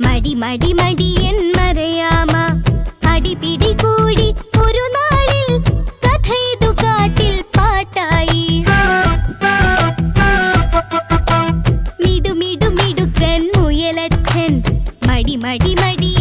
മടി മടി മടിയൻ മറയാമ അടിപിടി കൂടി ഒരു നാളിൽ കഥയതു കാട്ടിൽ പാട്ടായി. മിടു മിടു മിടുക്കൻ മുയലച്ഛൻ. മടി മടി മടിയൻ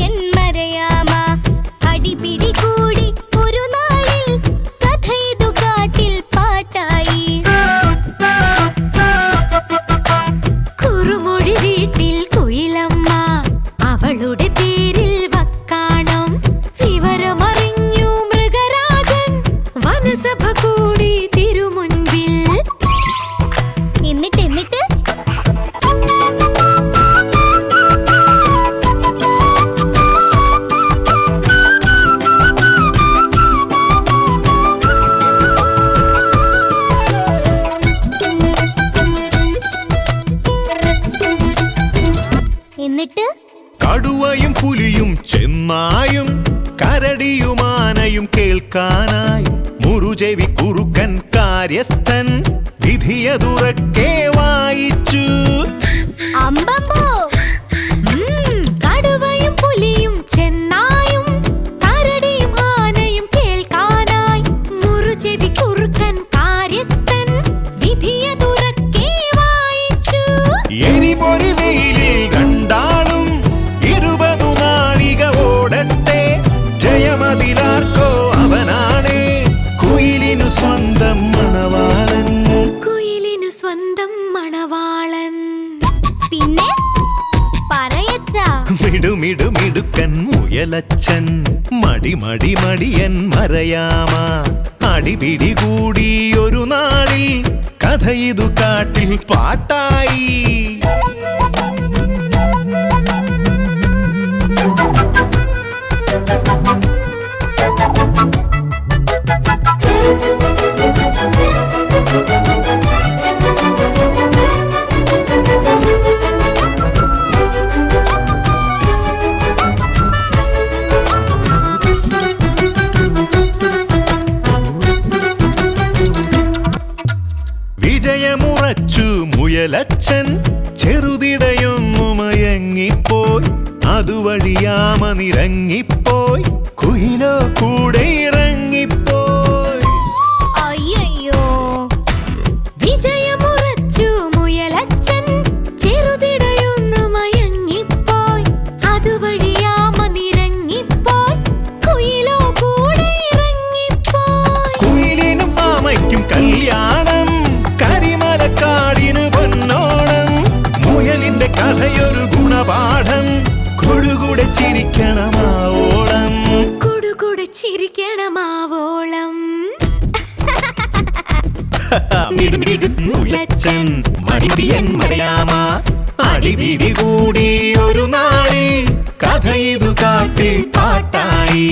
വനസഭ കൂടി തിരുമുൻപിൽ. എന്നിട്ട് എന്നിട്ട്? എന്നിട്ട്? കടുവയും പുലിയും ചെന്നായും കരടിയുമാനയും കേൾക്കാനായി. മുറുചെവി കുറുക്കൻ കാര്യസ്ഥൻ വിധിയതുറക്കെ വായിച്ചു. അമ്പമ്പോ. കടുവയും പുലിയും ചെന്നായും കരടിയും ആനയും കേൾക്കാനായി മുറുചെവി കുറുക്കൻ കാര്യസ്ഥൻ വിധിയതുറക്കെ വായിച്ചു. എരിപൊരി വെയിലിൽ മിടുമിടുമിടുക്കൻ മുയലച്ചൻ. മടി മടി മടിയൻ മറയാമ അടിപിടി കൂടി ഒരു നാളിൽ കഥ ഇതു കാട്ടിൽ പാട്ടായി. വിജയമുറച്ചു മുയലച്ചൻ ചെറുതിടയൊന്നു മയങ്ങിപ്പോയി അതുവഴിയാമ നിരങ്ങിപ്പോയി കുയിലോ കൂടെ ചിരിക്കണമാവോളം മുളച്ചൻ മടിപിയൻ മടയാമാ അടിപിടി കൂടി ഒരു നാളിൽ കഥ ഇതു കാട്ടിൽ പാട്ടായി.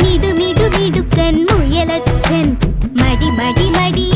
മിടുമിടുമിടുക്കൻ മുയലച്ചൻ മടി മടി മടിയ